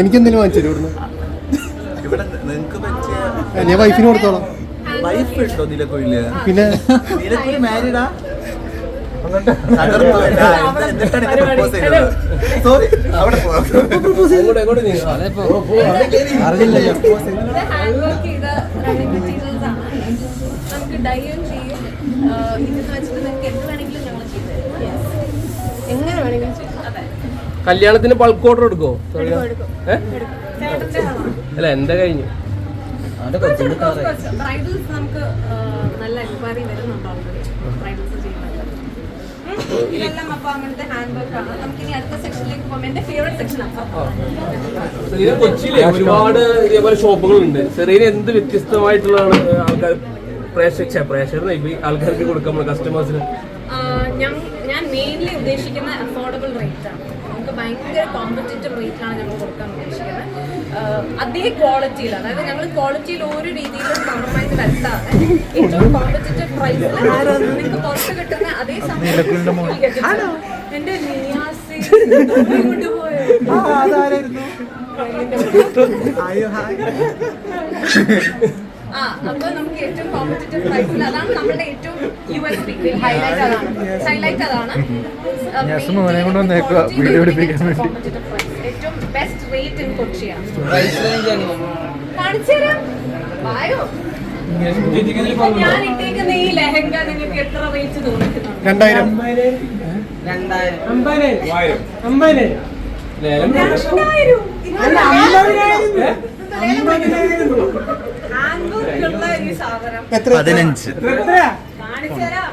എനിക്കെന്തെങ്കിലും വാങ്ങിച്ചു ഇവിടുന്ന്? ഇവിടെ നിങ്ങൾക്ക് പറ്റിയ ഞാൻ വൈഫിന് കൊടുത്തോളാം. വൈഫ് ഇട്ടോ പിന്നെ? മാരീഡാ? നമുക്ക് ഡൈയും ചെയ്യും. ഇതെന്ന് വെച്ചിട്ട് നിങ്ങൾക്ക് എന്ത് വേണമെങ്കിലും ഞങ്ങൾ ചെയ്തു കല്യാണത്തിന് ബൾക്ക് ഓർഡർ എടുക്കോ അല്ല എന്താ കഴിഞ്ഞു? കൊച്ചിയിലെ ഒരുപാട് ഇതേപോലെ ഷോപ്പുകളുണ്ട് ചെറിയ എന്ത് വ്യത്യസ്തമായിട്ടുള്ളതാണ് ആൾക്കാർ പ്രേക്ഷക പ്രേക്ഷകർ ആൾക്കാർക്ക് കൊടുക്കാൻ നമ്മൾ കസ്റ്റമേഴ്സിന് ഞാൻ ഞാൻ മെയിൻലി ഉദ്ദേശിക്കുന്ന അഫോർഡബിൾ റേറ്റ് ആണ്. നമുക്ക് ഭയങ്കര കോമ്പറ്റേറ്റീവ് ആണ് ഞങ്ങൾ കൊടുക്കാൻ ഉദ്ദേശിക്കുന്നത്. അതേ ക്വാളിറ്റിയിൽ അതായത് ഞങ്ങൾ ക്വാളിറ്റിയിൽ ഒരു രീതിയിലും കോംപ്രമൈസ് വരുത്താതെ ഏറ്റവും കോമ്പറ്റേറ്റീവ് പ്രൈസിൽ നിങ്ങൾക്ക് പുറത്ത് കിട്ടുന്ന അതേ സമയം എന്റെ നിയാസി കൊണ്ടുപോയോ? ആ അപ്പൊ നമുക്ക് ഏറ്റവും കോമ്പറ്റേറ്റീവ് പ്രൈസിൽ അതാണ് പി ഹൈലൈറ്റ് അതാണ്. വന്നേക്കുക. വീഡിയോ എടുപ്പിക്കാൻ വേണ്ടി. ഏറ്റവും ബെസ്റ്റ് റേറ്റ് ഇൻ കൊച്ചിയാണ് കാണിച്ചു തരാം. വായോ. ഞാൻ ഇട്ടേക്കുന്ന ഈ ലഹങ്ക നിങ്ങൾക്ക് എത്ര റേറ്റ് തോന്നിക്കുന്നുണ്ട്? രണ്ടായിരം. പതിനഞ്ച്. Será?